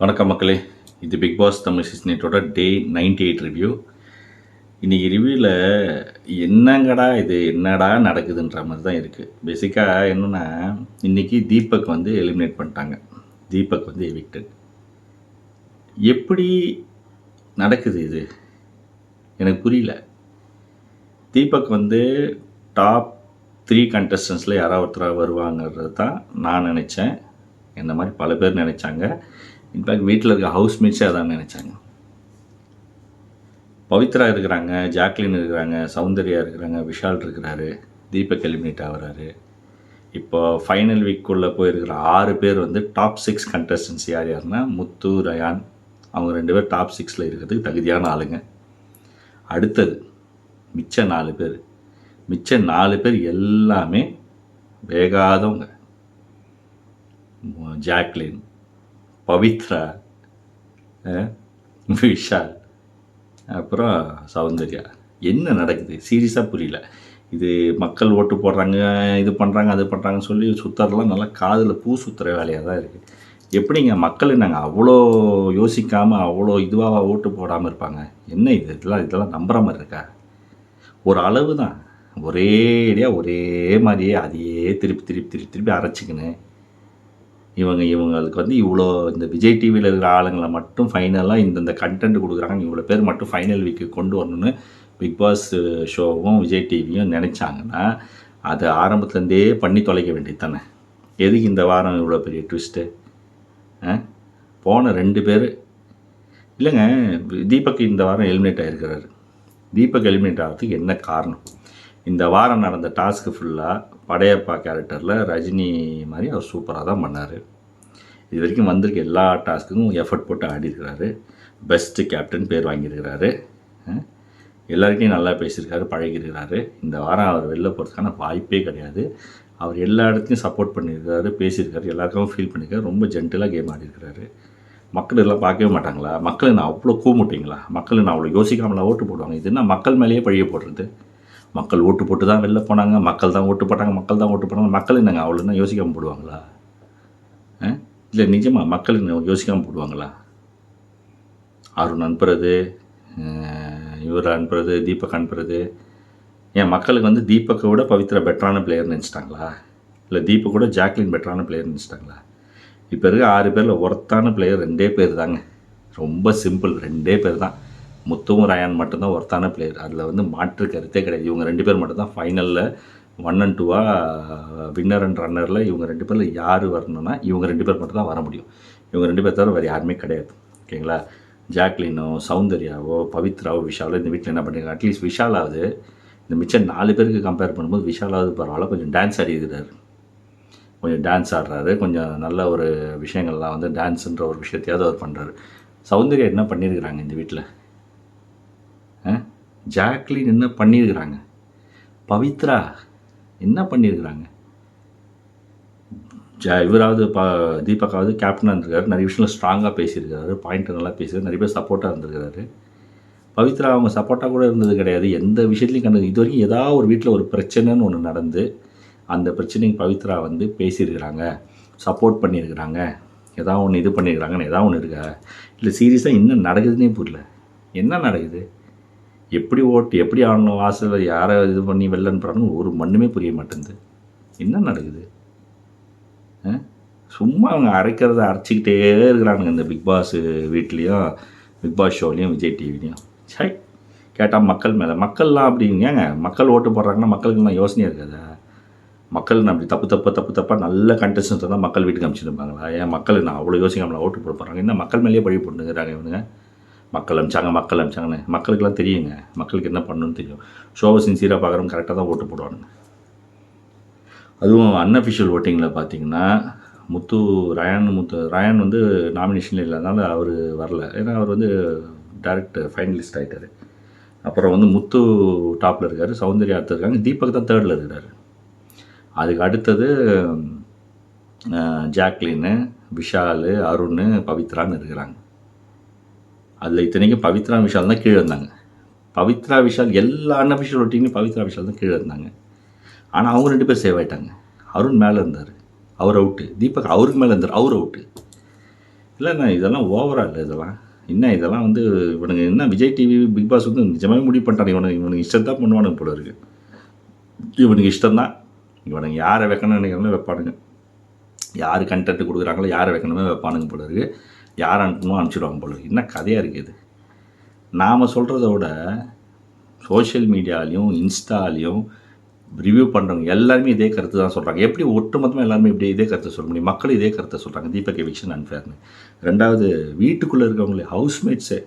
வணக்கம் மக்களே. இது பிக் பாஸ் தமிழ் சீசனேட்டோட டே நைன்டி எயிட் ரிவ்யூ இன்றைக்கி ரிவ்யூவில் என்னங்கடா இது என்னடா நடக்குதுன்ற மாதிரி தான் இருக்குது பேசிக்காக என்னென்னா இன்றைக்கி தீபக் வந்து எலிமினேட் பண்ணிட்டாங்க. தீபக் வந்து எவிக்டட் எப்படி நடக்குது இது? எனக்கு புரியல. தீபக் வந்து டாப் த்ரீ கண்டஸ்டன்ஸில் யாராவது ஒருத்தராக வருவாங்கிறது தான் நான் நினச்சேன். என்ன மாதிரி பல பேர் நினச்சாங்க. இன்ஃபேக்ட் வீட்டில் இருக்க ஹவுஸ்மேட்ஸே அதான் நினச்சாங்க. பவித்ரா இருக்கிறாங்க ஜாக்லின் இருக்கிறாங்க சௌந்தர்யா இருக்கிறாங்க விஷால் இருக்கிறாரு தீபக் எலிமினேட் ஆகிறாரு. இப்போ ஃபைனல் வீக்குள்ளே போயிருக்கிற ஆறு பேர் வந்து டாப் சிக்ஸ் கண்டஸ்டன்ஸ் யார் யாருன்னா முத்து ரயான் அவங்க ரெண்டு பேர் டாப் சிக்ஸில் இருக்கிறதுக்கு தகுதியான ஆளுங்க. அடுத்தது மிச்ச நாலு பேர். மிச்ச நாலு பேர் எல்லாமே வேகாதவங்க. ஜாக்லின் பவித்ரா விஷால் அப்புறம் சௌந்தர்யா. என்ன நடக்குது? சீரியஸாக புரியல. இது மக்கள் ஓட்டு போடுறாங்க இது பண்ணுறாங்க அது பண்ணுறாங்கன்னு சொல்லி சுற்றுறதுலாம் நல்லா காதில் பூ சுற்றுற வேலையாக தான் இருக்குது எப்படிங்க மக்கள் நாங்கள் அவ்வளோ யோசிக்காமல் அவ்வளோ இதுவாக ஓட்டு போடாமல் இருப்பாங்க? என்ன இது? இதெல்லாம் இதெல்லாம் நம்புகிற மாதிரி இருக்கா? ஒரு அளவு தான். ஒரேடியாக ஒரே மாதிரியே அதையே திருப்பி திருப்பி திருப்பி திருப்பி அரைச்சிக்கின்னு இவங்க இவங்களுக்கு வந்து இவ்வளோ இந்த விஜய் டிவியில் இருக்கிற ஆளுங்களை மட்டும் ஃபைனலாக இந்தந்த கண்டென்ட் கொடுக்குறாங்க இவ்வளோ பேர் மட்டும் ஃபைனல் வீக்கு கொண்டு வரணும்னு பிக் பாஸ் ஷோவும் விஜய் டிவியும் நினச்சாங்கன்னா அது ஆரம்பத்துலேருந்தே பண்ணி தொலைக்க வேண்டியது தானே? எதுக்கு இந்த வாரம் இவ்வளோ பெரிய ட்விஸ்ட்டு போன ரெண்டு பேர் இல்லைங்க தீபக் இந்த வாரம் எலிமினேட் ஆகிருக்கிறாரு தீபக் எலிமினேட் ஆகிறதுக்கு என்ன காரணம்? இந்த வாரம் நடந்த டாஸ்க்கு ஃபுல்லாக படையப்பா கேரக்டரில் ரஜினி மாதிரி அவர் சூப்பராக தான் பண்ணார். இது வரைக்கும் வந்திருக்க எல்லா டாஸ்க்குக்கும் எஃபர்ட் போட்டு ஆடிருக்கிறாரு பெஸ்ட்டு கேப்டன் பேர் வாங்கியிருக்கிறாரு. அஹ், நல்லா பேசியிருக்காரு பழகிருக்கிறாரு இந்த வாரம் அவர் வெளில போகிறதுக்கான வாய்ப்பே கிடையாது. அவர் எல்லா இடத்துலையும் சப்போர்ட் பண்ணியிருக்காரு பேசியிருக்காரு எல்லாருக்கும் ஃபீல் பண்ணியிருக்காரு. ரொம்ப ஜென்டிலாக கேம் ஆடிருக்கிறாரு மக்கள் இதெல்லாம் பார்க்கவே மாட்டாங்களா? மக்களை நான் அவ்வளோ கூமுட்டிங்களா? மக்கள் நான் அவ்வளோ யோசிக்காமலாம் ஓட்டு போடுவாங்க? இது என்ன மக்கள் மேலேயே பழிய போடுறது? மக்கள் ஓட்டு போட்டு தான் வெளில போனாங்க மக்கள் தான் ஓட்டு போட்டாங்க மக்கள் தான் ஓட்டு போட்டாங்க மக்கள் என்னங்க அவ்வளோ யோசிக்காமல் போடுவாங்களா? இல்லை நிஜமாக மக்கள் என்ன யோசிக்காமல் போடுவாங்களா? அருண் அனுப்புறது இவர் அனுப்புறது தீபக் அனுப்புறது. ஏன் மக்களுக்கு வந்து தீபக்கை விட பவித்ரா பெட்டரான பிளேயர் நினச்சிட்டாங்களா? இல்லை தீபக் கூட ஜாக்லின் பெட்டரான பிளேயர் நினச்சிட்டாங்களா? இப்போ இருக்க ஆறு பேரில் ஒர்த்தான பிளேயர் ரெண்டே பேர் தாங்க. ரொம்ப சிம்பிள் ரெண்டே பேர் தான். முத்துவும் ரயான் மட்டும்தான் ஒர்த்தான பிளேயர் அதில் வந்து மாற்று கருத்தே கிடையாது. இவங்க ரெண்டு பேர் மட்டும்தான் ஃபைனலில் ஒன் அண்ட் டூவாக வின்னர் அண்ட் ரன்னரில் இவங்க ரெண்டு பேரில் யார் வரணும்னா இவங்க ரெண்டு பேர் மட்டும் தான் வர முடியும். இவங்க ரெண்டு பேர் தவிர வேறு யாருமே கிடையாது. ஓகேங்களா? ஜாக்லினோ சௌந்தர்யாவோ பவித்ராவோ விஷாலோ இந்த வீட்டில் என்ன பண்ணுறாங்க அட்லீஸ்ட் விஷாலாவது இந்த மிச்சம் நாலு பேருக்கு கம்பேர் பண்ணும்போது விஷாலாவது பரவாயில்ல. கொஞ்சம் டான்ஸ் ஆடிக்கிறாரு. கொஞ்சம் டான்ஸ் ஆடுறாரு. கொஞ்சம் நல்ல ஒரு விஷயங்கள்லாம் வந்து டான்ஸுன்ற ஒரு விஷயத்தையாவது அவர் பண்ணுறாரு சௌந்தர்யா என்ன பண்ணியிருக்கிறாங்க இந்த வீட்டில் ஜாக்லின் என்ன பண்ணியிருக்கிறாங்க. பவித்ரா என்ன பண்ணியிருக்கிறாங்க? ஜா இவராவது ப தீபக்காவது கேப்டனாக இருந்திருக்காரு. நிறைய விஷயங்கள் ஸ்ட்ராங்காக பேசியிருக்காரு பாயிண்ட் நல்லா பேசியிருக்காரு நிறைய பேர் சப்போர்ட்டாக இருந்திருக்காரு பவித்ரா அவங்க சப்போர்ட்டாக கூட இருந்தது கிடையாது. எந்த விஷயத்துலையும் கண்டது இது வரைக்கும் ஏதாவது ஒரு வீட்டில் ஒரு பிரச்சனைன்னு ஒன்று நடந்து அந்த பிரச்சனைக்கு பவித்ரா வந்து பேசியிருக்கிறாங்க. சப்போர்ட் பண்ணியிருக்கிறாங்க. ஏதாவது ஒன்று இது பண்ணியிருக்கிறாங்கன்னு ஏதாவது ஒன்று இருக்கா? இல்லை சீரியஸாக என்ன நடக்குதுன்னே புரியல. என்ன நடக்குது? எப்படி ஓட்டு எப்படி ஆடணும் வாசலில் யாரை இது பண்ணி வெளில ஒரு மண்ணுமே புரிய மாட்டேங்குது. என்ன நடக்குது? ஆ? சும்மா அவங்க அரைக்கிறத அரைச்சிக்கிட்டே இருக்கிறானுங்க இந்த பிக் பாஸ் வீட்லேயும் பிக் பாஸ் ஷோலையும் விஜய் டிவிலையும். சரி கேட்டால் மக்கள் மேலே. மக்கள்லாம் அப்படிங்க மக்கள் ஓட்டு போடுறாங்கன்னா மக்களுக்குலாம் யோசனையாக இருக்காதா? மக்கள் நான் அப்படி தப்பு தப்பு தப்பு தப்பாக நல்ல கண்டஸ்டன்ஸ் தான் மக்கள் வீட்டுக்கு அமைச்சிருப்பாங்களா ஏன் மக்கள் நான் அவ்வளோ யோசிக்காமல் ஓட்டு போட போகிறாங்க என்ன மக்கள் மேலேயே பழி போட்டுங்கிறாங்க இவனுங்க. மக்கள் அமிச்சாங்க மக்கள் அமிச்சாங்கன்னு. மக்களுக்கெல்லாம் தெரியுங்க. மக்களுக்கு என்ன பண்ணணும்னு தெரியும். ஷோவை சின்சியராக பார்க்குறவங்க கரெக்டாக தான் ஓட்டு போடுவானுங்க. அதுவும் அன்அஃபிஷியல் ஓட்டிங்கில் பார்த்தீங்கன்னா முத்து ரயான் முத்து ரயான் வந்து நாமினேஷனில் இல்லாதனால அவர் வரல. ஏன்னா அவர் வந்து டேரக்ட் ஃபைனலிஸ்ட் ஆகிட்டார் அப்புறம் வந்து முத்து டாப்பில் இருக்கார் சௌந்தர்யா அடுத்து இருக்காங்க. தீபக் தான் தேர்டில் இருக்கிறார். அதுக்கு அடுத்தது ஜாக்லின்னு விஷால் அருண் பவித்ரான்னு இருக்கிறாங்க. அதில் இத்தனைக்கும் பவித்ரா விஷால் தான் கீழே இருந்தாங்க. பவித்ரா விஷால் எல்லா அன்அஃபிஷியல் ஓட்டிங்லையும் பவித்ரா விஷால் தான் கீழே இருந்தாங்க. ஆனால் அவங்க ரெண்டு பேர் சேவ் ஆகிட்டாங்க அருண் மேலே இருந்தார். அவர் அவுட்டு தீபக் அவருக்கு மேலே இருந்தார். அவர் அவுட்டு இல்லைண்ணா இதெல்லாம் ஓவரால் இல்லை இதெல்லாம். என்ன இதெல்லாம் வந்து இவனுங்க என்ன விஜய் டிவி பிக் பாஸ் வந்து நிஜமாகவே முடிவு பண்ணிட்டாங்க இவனுக்கு இவனுக்கு இஷ்டம் தான் பண்ணுவானுங்க போல இருக்கு. இவனுக்கு இஷ்டம்தான் இவனுங்க யாரை வைக்கணும்னு நினைக்கிறாங்களோ வைப்பானுங்க. யார் கண்டென்ட் கொடுக்குறாங்களோ யாரை வைக்கணுமே வைப்பானுங்க போல இருக்குது யார் அனுப்பணுமோ அனுப்பிச்சிடுவாங்க போல என்ன கதையாக இருக்குது நாம் சொல்கிறத விட சோஷியல் மீடியாலையும் இன்ஸ்டாலையும் ரிவ்யூ பண்ணுறவங்க எல்லாருமே இதே கருத்து தான் சொல்கிறாங்க எப்படி ஒட்டுமொத்தமாக எல்லாருமே இப்படி இதே கருத்தை சொல்ல முடியும்? மக்கள் இதே கருத்தை சொல்கிறாங்க தீபக் எவிக்ஷன் அன்ஃபேர்னு ரெண்டாவது வீட்டுக்குள்ளே இருக்கவங்களே ஹவுஸ்மேட்ஸே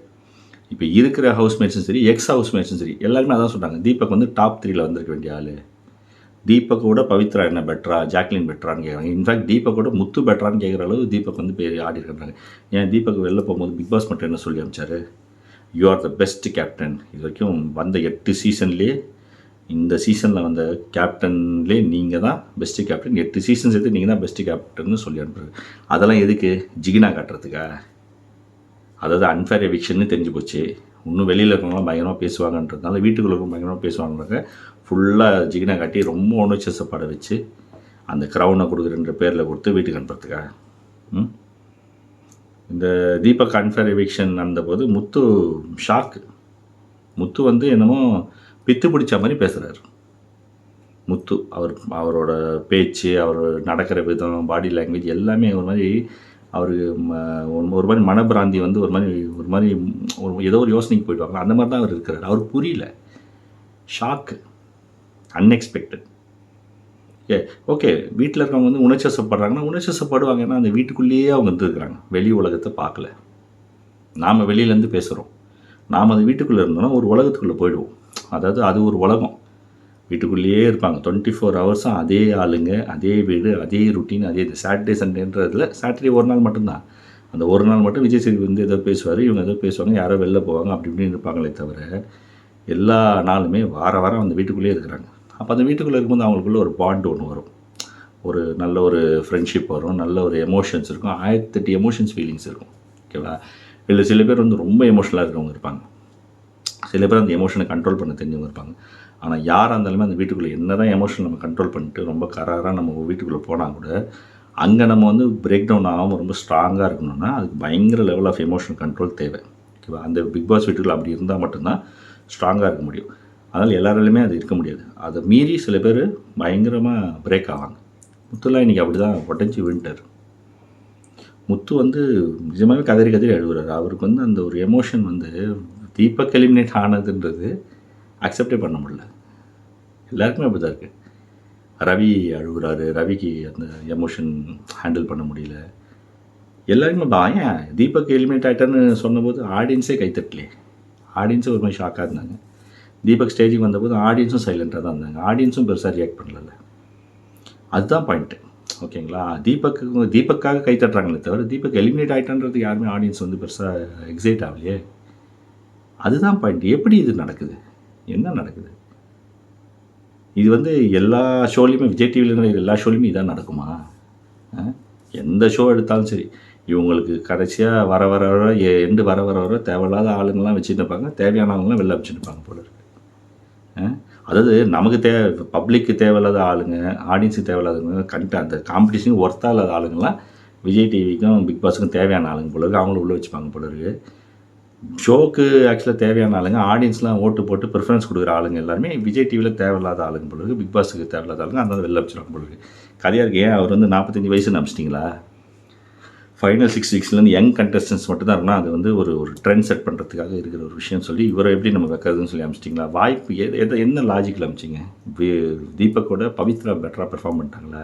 இப்போ இருக்கிற ஹவுஸ்மேட்ஸும் சரி எக்ஸ் ஹவுஸ்மேட்ஸும் சரி எல்லாருமே அதான் சொல்கிறாங்க தீபக் வந்து டாப் த்ரீயில் வந்திருக்க வேண்டிய ஆள். தீபக்கோட பவித்ரா என்ன பெட்டரா ஜாக்லின் பெட்டரான்னு கேட்குறாங்க இன்ஃபேக்ட் தீபக்கோட முத்து பெட்டரான்னு கேட்குற அளவு தீபக் வந்து பேர் ஆடி இருக்காங்க ஏன் தீபக் வெளில போகும்போது பிக் பாஸ் மட்டும் என்ன சொல்லி அமிச்சாரு you are the best captain இது வரைக்கும் வந்த எட்டு சீசன்லேயே இந்த சீசனில் வந்த கேப்டன்லேயே நீங்கள் தான் பெஸ்ட்டு கேப்டன் எட்டு சீசன்ஸ் எடுத்து நீங்கள் தான் பெஸ்ட்டு கேப்டன்னு சொல்லி அனுப்புறது அதெல்லாம் எதுக்கு? ஜிகினா காட்டுறதுக்கா? அதாவது அன்ஃபேர் எவிக்ஷன்னு தெரிஞ்சு போச்சு. இன்னும் வெளியில் இருக்கிறவங்களாம் பயங்கரமாக பேசுவாங்கன்றதுனால வீட்டுக்குள்ள இருக்கவங்க பயங்கரமாக பேசுவாங்கன்றத ஃபுல்லாக ஜிகினா காட்டி ரொம்ப உணர்ச்சசப்பட வச்சு அந்த க்ரௌனை கொடுக்குறன்ற பேரில் கொடுத்து வீட்டுக்கு அனுப்புறதுக்காக ம்? இந்த தீபக் அன்ஃபேர் எவிக்ஷன் நடந்தபோது முத்து ஷாக்கு முத்து வந்து என்னமோ பித்து பிடிச்ச மாதிரி பேசுகிறாரு முத்து அவர் அவரோட பேச்சு அவர் நடக்கிற விதம் பாடி லாங்குவேஜ் எல்லாமே ஒரு மாதிரி அவருக்கு ம- ஒரு- ஒரு மாதிரி மனப்பிராந்தி வந்து ஒரு மாதிரி ஒரு மாதிரி ஒரு ஏதோ ஒரு யோசனைக்கு போயிடுவாங்க. அந்த மாதிரி தான் அவர் இருக்கிறார். அவர் புரியல. ஷாக்கு அன்எக்ஸ்பெக்டட் ஏ ஓகே வீட்டில் இருக்கவங்க வந்து உணர்ச்சசப்படுறாங்கன்னா உணர்ச்சசப்படுவாங்க ஏன்னா அந்த வீட்டுக்குள்ளேயே அவங்க இருந்துருக்குறாங்க. வெளி உலகத்தை பார்க்கல. நாம் வெளியிலேருந்து பேசுகிறோம் நாம் அந்த வீட்டுக்குள்ளே இருந்தோம்னா ஒரு உலகத்துக்குள்ளே போயிடுவோம். அதாவது அது ஒரு உலகம். வீட்டுக்குள்ளேயே இருப்பாங்க. டுவெண்ட்டி ஃபோர் ஹவர்ஸும் அதே ஆளுங்க அதே வீடு அதே ருட்டீன் அதே இது. சாட்டர்டே சண்டேன்றதில் சாட்டர்டே ஒரு நாள் மட்டும்தான். அந்த ஒரு நாள் மட்டும் விஜய் சேதுபதி வந்து ஏதோ பேசுவார் இவங்க ஏதோ பேசுவாங்க யாரோ வெளில போவாங்க அப்படி இப்படின்னு இருப்பாங்களே தவிர எல்லா நாளுமே வார வாரம் அந்த வீட்டுக்குள்ளேயே இருக்கிறாங்க. அப்போ அந்த வீட்டுக்குள்ளே இருக்கும்போது அவங்களுக்குள்ள ஒரு பாண்ட் ஒன்று வரும். ஒரு நல்ல ஒரு ஃப்ரெண்ட்ஷிப் வரும் நல்ல ஒரு எமோஷன்ஸ் இருக்கும் ஆயிரத்தெட்டு எமோஷன்ஸ் ஃபீலிங்ஸ் இருக்கும். ஓகேவா இல்லை சில பேர் வந்து ரொம்ப எமோஷனலாக இருக்கிறவங்க இருப்பாங்க. சில பேர் அந்த எமோஷனை கண்ட்ரோல் பண்ண தெரிஞ்சவங்க இருப்பாங்க. ஆனால் யாராக இருந்தாலுமே அந்த வீட்டுக்குள்ளே என்ன தான் எமோஷன் நம்ம கண்ட்ரோல் பண்ணிட்டு ரொம்ப கராராக நம்ம வீட்டுக்குள்ளே போனால் கூட அங்கே நம்ம வந்து பிரேக் டவுன் ஆகாமல் ரொம்ப ஸ்ட்ராங்காக இருக்கணும்னா அதுக்கு பயங்கர லெவல் ஆஃப் எமோஷன் கண்ட்ரோல் தேவை. ஓகேவா அந்த பிக் பாஸ் வீட்டுக்குள்ளே அப்படி இருந்தால் மட்டும்தான் ஸ்ட்ராங்காக இருக்க முடியும். அதனால் எல்லாராலையுமே அது இருக்க முடியாது. அதை மீறி சில பேர் பயங்கரமாக பிரேக் ஆவாங்க. முத்துலாம் இன்றைக்கி அப்படி தான் உடஞ்சி விழுந்துட்டார். முத்து வந்து நிஜமாகவே கதறி கதறி அழுகுறாரு. அவருக்கு வந்து அந்த ஒரு எமோஷன் வந்து தீபக் எலிமினேட் ஆனதுன்றது அக்செப்டே பண்ண முடியல. எல்லாருக்குமே அப்படி தான் இருக்குது ரவி அழுகுறாரு. ரவிக்கு அந்த எமோஷன் ஹேண்டில் பண்ண முடியல. எல்லாருமே பயம் தீபக் எலிமினேட் ஆகிட்டான்னு சொன்னபோது ஆடியன்ஸே கைத்தட்டலையே ஆடியன்ஸே ஒரு மாதிரி ஷாக்காக இருந்தாங்க. தீபக் ஸ்டேஜுக்கு வந்தபோது ஆடியன்ஸும் சைலண்ட்டாக தான் இருந்தாங்க. ஆடியன்ஸும் பெருசாக ரியாக்ட் பண்ணல அதுதான் பாயிண்ட்டு ஓகேங்களா? தீபக்கு தீபக்காக கை தட்டுறாங்களே தவிர தீபக் எலிமினேட் ஆகிட்டான்றது யாருமே ஆடியன்ஸ் வந்து பெருசாக எக்ஸைட் ஆகலையே. அதுதான் பாயிண்ட் எப்படி இது நடக்குது? என்ன நடக்குது? இது வந்து எல்லா ஷோலையுமே விஜய் டிவியில் எல்லா ஷோலையுமே இதான் நடக்குமா? ஆ? எந்த ஷோ எடுத்தாலும் சரி. இவங்களுக்கு கடைசியாக வர வர வர எண்டு வர வர வர தேவையில்லாத ஆளுங்கள்லாம் வச்சுட்டு இருப்பாங்க. தேவையான வெளில வச்சுட்டு இருப்பாங்க போல இருக்குது அதாவது நமக்கு தே பப்ளிக்கு தேவையில்லாத ஆளுங்க ஆடியன்ஸுக்கு தேவையில்லாதவங்க கண்ட அந்த காம்படிஷனுக்கு ஒர்த்தாக இல்லாத ஆளுங்கள்லாம் விஜய் டிவிக்கும் பிக் பாஸுக்கும் தேவையான ஆளுங்க போல இருக்கு. அவங்களும் உள்ளே வச்சுப்பாங்க போல இருக்கு. ஷோக்கு ஆக்சுவலாக தேவையான ஆளுங்க ஆடியன்ஸ்லாம் ஓட்டு போட்டு ப்ரிஃபரன்ஸ் கொடுக்குற ஆளுங்க எல்லாருமே விஜய் டிவியில் தேவையில்லாத ஆளுங்க போல இருக்கு. பிக் பாஸுக்கு தேவையில்லாத ஆளுங்க அந்த வெளில வச்சுருவாங்க போல இருக்கு. கதையாக இருக்கு. ஏன் அவர் வந்து நாற்பத்தஞ்சு வயசு அமிச்சிட்டிங்களா ஃபைனல் சிக்ஸ் வீக்ஸ்லேருந்து யங் கண்டஸ்டன்ஸ் மட்டும் தான் இருக்குன்னா அது வந்து ஒரு ஒரு ட்ரெண்ட் செட் பண்ணுறதுக்காக இருக்கிற ஒரு விஷயம் சொல்லி இவரை எப்படி நம்ம வைக்கிறதுன்னு சொல்லி அமைச்சிட்டிங்களா? வாய்ப்பு எது எதை என்ன லாஜிக்கில் அமைச்சிங்க? தீபக்கோட பவித்ரா பெட்டராக பெர்ஃபார்ம் பண்ணிட்டாங்களா?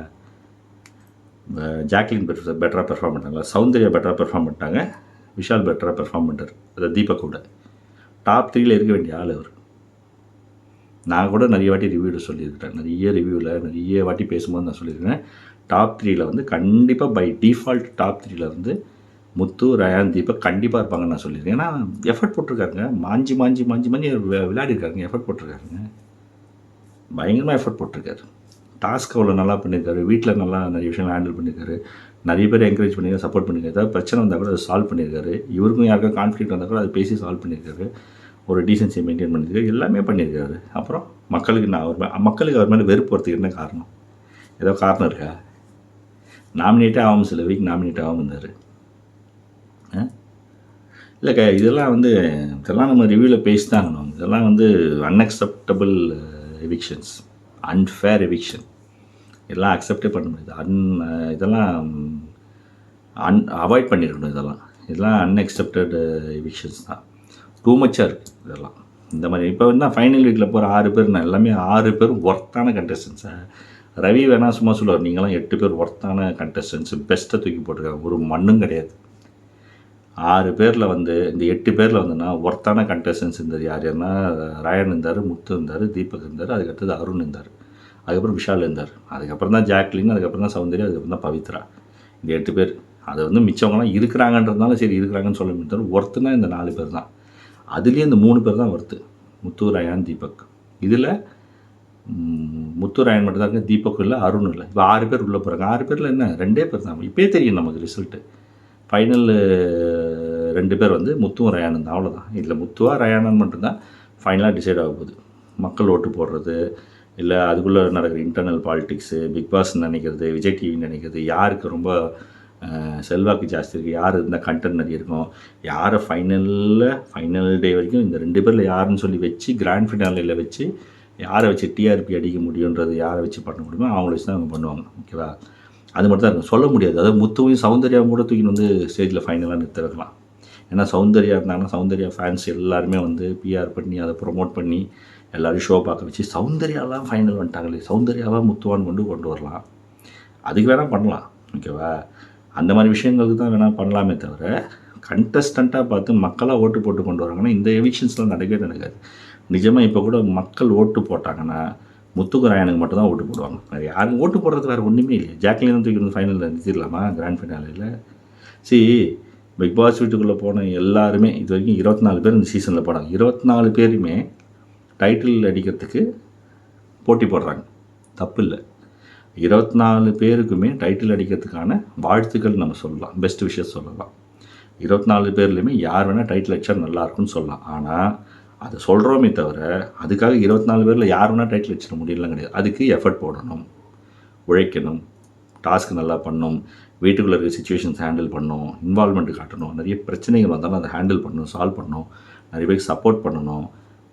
ஜாக்லின் பெட்டர் பெட்டராக பெர்ஃபார்ம் பண்ணிட்டாங்களா? சௌந்தர்யா பெட்டராக பெர்ஃபார்ம் பண்ணிட்டாங்க. விஷால் பெட்டராக பெர்ஃபார்ம் பண்ணிட்டார். அதாவது தீபக்கோட டாப் த்ரீயில் இருக்க வேண்டிய ஆள் அவர். நான் கூட நிறைய வாட்டி ரிவ்யூவில் சொல்லியிருக்கிறேன். நிறைய ரிவ்யூவில் நிறைய வாட்டி பேசும்போது நான் சொல்லியிருக்கேன் டாப் த்ரீயில் வந்து கண்டிப்பாக பை டிஃபால்ட் டாப் த்ரீயில் வந்து முத்து ரயான் தீபக் கண்டிப்பாக இருப்பாங்க நான் சொல்லியிருக்கேன். ஏன்னா எஃபர்ட் போட்டிருக்காருங்க. மாஞ்சி மாஞ்சி மாஞ்சி மாஞ்சி வி- விளையாடிருக்காருங்க. எஃபர்ட் போட்டிருக்காருங்க. பயங்கரமாக எஃபர்ட் போட்டிருக்காரு. டாஸ்க் அவ்வளோ நல்லா பண்ணியிருக்காரு வீட்டில் நல்லா நிறைய விஷயம் ஹேண்டில் பண்ணியிருக்காரு நிறைய பேர் என்கரேஜ் பண்ணியிருக்காரு சப்போர்ட் பண்ணியிருக்காரு ஏதாவது பிரச்சனை வந்தால் கூட அதை சால்வ் பண்ணியிருக்காரு இவருக்கும் யாருக்கும் கான்ஃப்ளிக் வந்தால் கூட அதை பேசி சால்வ் பண்ணியிருக்காரு ஒரு டீசன்சியை மெயின்டைன் பண்ணியிருக்காரு எல்லாமே பண்ணியிருக்காரு அப்புறம் மக்களுக்கு நான் அவர் மக்களுக்கு அவர் மேலே வெறுப்பு வரத்துக்கு என்ன காரணம்? ஏதோ காரணம் இருக்கா? நாமினேட்டே ஆகும் சில வீக் நாமினேட் ஆகாமல் இருந்தார். இல்லைக்கா இதெல்லாம் வந்து இதெல்லாம் நம்ம ரிவ்யூவில் ஆகணும். இதெல்லாம் வந்து அன்அக்செப்டபிள் எவிக்ஷன்ஸ் அன்ஃபேர் எவிக்ஷன் இதெல்லாம் அக்செப்டே பண்ண முடியாது. அன் uh, இதெல்லாம் அன் அவாய்ட் பண்ணிருக்கணும் இதெல்லாம். இதெல்லாம் அன்எக்செப்டட் எவிக்ஷன்ஸ் uh, தான். டூ மச்சாக இருக்குது இதெல்லாம். இந்த மாதிரி இப்போ வந்து ஃபைனல் வீட்டில் போகிற ஆறு பேர் நான் எல்லாமே ஆறு பேர் ஒர்த்தான கண்டஸ்டன்ஸை ரவி வேணா சும்மா சொல்லுவார் நீங்களாம் எட்டு பேர் ஒர்த்தான கண்டஸ்டன்ஸ் பெஸ்ட்டை தூக்கி போட்டிருக்காங்க. ஒரு மண்ணும் கிடையாது. ஆறு பேரில் வந்து இந்த எட்டு பேரில் வந்துன்னா ஒர்த்தான கண்டஸ்டன்ஸ் இருந்தது யார் யாருன்னா ராயன் இருந்தார் முத்து இருந்தார் தீபக் இருந்தார் அதுக்கடுத்தது அருண் இருந்தார். அதுக்கப்புறம் விஷால் இருந்தார். அதுக்கப்புறம் தான் ஜாக்லின் அதுக்கப்புறம் தான் சௌந்தர்யா அதுக்கப்புறம் தான் பவித்ரா. இந்த எட்டு பேர். அது வந்து மிச்சவங்களாம் இருக்கிறாங்கன்றதுனால சரி இருக்கிறாங்கன்னு சொல்ல முடியாது. ஒர்த்துனா இந்த நாலு பேர் தான். அதுலேயே இந்த மூணு பேர் தான் ஒர்த்து முத்து ராயான் தீபக். இதில் முத்து ராயன் மட்டும் தான் இருக்கு தீபக் இல்லை அருண் இல்லை. இப்போ ஆறு பேர் உள்ளே போகிறாங்க ஆறு பேரில் என்ன? ரெண்டே பேர் தான். இப்போயே தெரியும் நமக்கு ரிசல்ட்டு ஃபைனல் ரெண்டு பேர் வந்து முத்துவும் ரயானும் தான். அவ்வளோதான் இதில் முத்துவா ரயானன் மட்டும்தான் ஃபைனலாக டிசைட் ஆக போகுது. மக்கள் ஓட்டு போடுறது இல்லை அதுக்குள்ளே நடக்கிற இன்டர்னல் பாலிடிக்ஸு பிக் பாஸ் நினைக்கிறது விஜய் டிவின்னு நினைக்கிறது யாருக்கு ரொம்ப செல்வாக்கு ஜாஸ்தி இருக்குது யார் இருந்தால் கண்டென்ட் நிறைய இருக்கும் யாரை ஃபைனலில் ஃபைனல் டே வரைக்கும் இந்த ரெண்டு பேரில் யாருன்னு சொல்லி வச்சு கிராண்ட் ஃபினாலில் வச்சு யாரை வச்சு டிஆர்பி அடிக்க முடியுன்றது யாரை வச்சு பண்ண முடியுமோ அவங்கள வச்சு தான் அவங்க பண்ணுவாங்க ஓகேவா அது மட்டும் தான் இருக்கும். சொல்ல முடியாது. அதாவது முத்துவையும் சௌந்தர்யாவும் கூட தூக்கின்னு வந்து ஸ்டேஜில் ஃபைனலாக நிறுத்த வைக்கலாம் ஏன்னா சௌந்தர்யா இருந்தாங்கன்னா சௌந்தர்யா ஃபேன்ஸ் எல்லாருமே வந்து பிஆர் பண்ணி அதை ப்ரொமோட் பண்ணி எல்லோரும் ஷோ பார்க்க வச்சு சௌந்தர்யாலாம் ஃபைனல் வந்துட்டாங்களே. சௌந்தர்யாவாக முத்துவான்னு கொண்டு கொண்டு வரலாம். அதுக்கு வேணால் பண்ணலாம் ஓகேவா அந்த மாதிரி விஷயங்களுக்கு தான் வேணால் பண்ணலாமே தவிர கண்டஸ்டண்ட்டாக பார்த்து மக்களாக ஓட்டு போட்டு கொண்டு வராங்கன்னா இந்த எவிக்ஷன்ஸ்லாம் நடக்கவே நடக்காது. நிஜமாக இப்போ கூட மக்கள் ஓட்டு போட்டாங்கன்னா முத்துக்கு ராயனுக்கு மட்டும் தான் ஓட்டு போடுவாங்க. வேறு யாரும் ஓட்டு போடுறது வேறு ஒன்றுமே இல்லை ஜாக்லினும் தூக்கி வந்து ஃபைனலில் நிறுத்திடலாமா? கிராண்ட் ஃபைனலில் சி பிக் பாஸ் வீட்டுக்குள்ளே போன எல்லாருமே இது வரைக்கும் இருபத்தி நாலு பேர் இந்த சீசனில் போனாங்க. இருபத்தி நாலு பேருமே டைட்டில் அடிக்கிறதுக்கு போட்டி போடுறாங்க. தப்பு இல்லை. இருபத்தி நாலு பேருக்குமே டைட்டில் அடிக்கிறதுக்கான வாழ்த்துக்கள் நம்ம சொல்லலாம். பெஸ்ட் விஷயம் சொல்லலாம். இருபத்தி நாலு பேர்லேயுமே யார் வேணால் டைட்டில் அடித்தா நல்லாயிருக்குன்னு சொல்லலாம். ஆனால் அதை சொல்கிறோமே தவிர அதுக்காக இருபத்தி நாலு பேரில் யார் வேணால் டைட்டில் வச்சிட முடியலாம் கிடையாது. அதுக்கு எஃபர்ட் போடணும் உழைக்கணும் டாஸ்க் நல்லா பண்ணணும் வீட்டுக்குள்ளே இருக்க சுச்சுவேஷன்ஸ் ஹேண்டில் பண்ணணும் இன்வால்மெண்ட் காட்டணும் நிறைய பிரச்சனைகள் வந்தாலும் அதை ஹேண்டில் பண்ணணும் சால்வ் பண்ணணும் நிறைய பேருக்கு சப்போர்ட் பண்ணணும்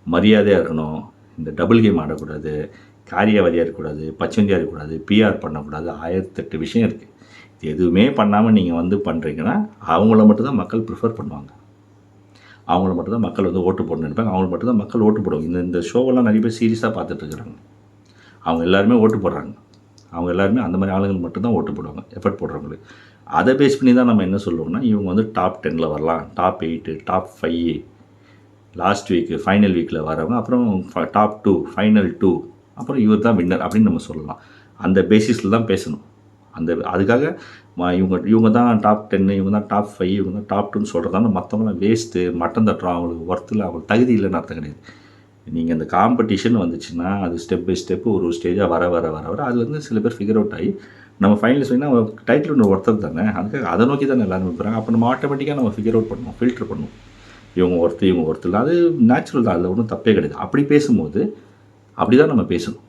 மரியாதையாக இருக்கணும் இந்த டபுள் கேம் ஆடக்கூடாது காரியவாதியாக இருக்கக்கூடாது பச்சவந்தியாக இருக்கக்கூடாது பிஆர் பண்ணக்கூடாது ஆயிரத்தெட்டு விஷயம் இருக்குது இது எதுவுமே பண்ணாமல் நீங்கள் வந்து பண்ணுறீங்கன்னா அவங்கள மட்டும்தான் மக்கள் ப்ரிஃபர் பண்ணுவாங்க. அவங்கள மட்டும்தான் மக்கள் வந்து ஓட்டு போடணும்னு நினைப்பாங்க. அவங்கள மட்டும்தான் மக்கள் ஓட்டு போடுவாங்க. இந்த இந்த ஷோவெல்லாம் நிறைய பேர் சீரியஸாக பார்த்துட்ருக்குறாங்க அவங்க எல்லாருமே ஓட்டு போடுறாங்க. அவங்க எல்லாருமே அந்த மாதிரி ஆளுங்களுக்கு மட்டும்தான் ஓட்டு போடுவாங்க. எஃபர்ட் போடுறவங்களுக்கு. அதை பேஸ் பண்ணி தான் நம்ம என்ன சொல்லுவோம்னா இவங்க வந்து டாப் டெனில் வரலாம். Top eight top five last week final வீக்கில் வரவங்க அப்புறம் டாப் டூ ஃபைனல் டூ அப்புறம் இவர் தான் வின்னர் அப்படின்னு நம்ம சொல்லலாம். அந்த பேசிஸில் தான் பேசணும். அந்த அதுக்காக இவங்க இவங்க தான் டாப் டென்னு இவங்க தான் டாப் ஃபைவ் இவங்க தான் டாப் டூன்னு சொல்கிறதால மற்றவங்களாம் வேஸ்ட்டு மட்டம் தட்டுறோம் அவங்களுக்கு ஒர்த்தில் அவங்களுக்கு தகுதி இல்லைன்னு அர்த்தம் கிடையாது. நீங்கள் அந்த காம்படிஷன் வந்துச்சுன்னா அது ஸ்டெப் பை ஸ்டெப்பு ஒரு ஒரு ஸ்டேஜாக வர வர வர வர அது வந்து சில பேர் ஃபிகர் அவுட் ஆகி நம்ம ஃபைனலிஸ்ட் சொன்னால் டைட்டில் ஒன்று ஒருத்தர் தானே அதுக்காக அதை நோக்கி தானே எல்லாரும் போகிறாங்க அப்போ நம்ம ஆட்டோமேட்டிக்காக நம்ம ஃபிகர் அவுட் பண்ணுவோம் ஃபில்டர் பண்ணுவோம். இவங்க ஒருத்தர் இவங்க ஒருத்தர் இல்லை. அது நேச்சுரல் தான் அதில் ஒன்றும் தப்பே கிடையாது. அப்படி பேசும்போது அப்படி தான் நம்ம பேசணும்.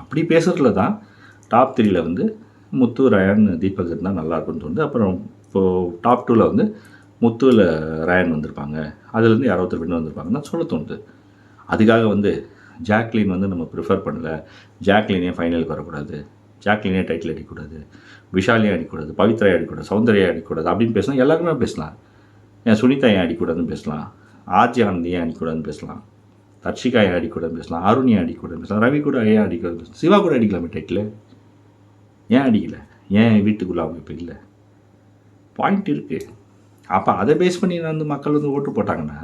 அப்படி பேசுறதுல தான் டாப் த்ரீயில் வந்து முத்து ரயான் தீபக் இருந்தால் நல்லா இருக்கும்னு தோணுது. அப்புறம் இப்போது டாப் டூவில் வந்து முத்துவில் ரயான் வந்திருப்பாங்க. அதுலேருந்து யாரோ ஒருத்தர் வின்னு வந்திருப்பாங்கன்னா சொல்ல தோணுது. அதுக்காக வந்து ஜாக்லின் வந்து நம்ம ப்ரிஃபர் பண்ணல. ஜாக்லினே ஃபைனலுக்கு வரக்கூடாது. ஜாக்லினே டைட்டில் அடிக்கக்கூடாது. விஷாலியே அடிக்கக்கூடாது. பவித்ரா அடிக்கக்கூடாது. சௌந்தர்யா அடிக்கக்கூடாது. அப்படின்னு பேசலாம் எல்லாருமே பேசலாம். ஏன் சுனிதா ஏன் அடிக்கக்கூடாதுன்னு பேசலாம். ஆர்ஜி ஆனந்த் ஏன் அடிக்கக்கூடாதுன்னு பேசலாம். தர்ஷிகா ஏன் அடிக்கூடாதுன்னு பேசலாம். அருண் ஏன் அடிக்கூடாதுன்னு பேசலாம். ரவி கூட ஏன் அடிக்கூடாதுன்னு பேசலாம். சிவா கூட அடிக்கலாமே டைட்டில் ஏன் அடிக்கலை ஏன் வீட்டுக்குள்ளே அமைப்பு இல்லை? பாயிண்ட் இருக்குது அப்போ அதை பேஸ் பண்ணி வந்து மக்கள் வந்து ஓட்டு போட்டாங்கன்னா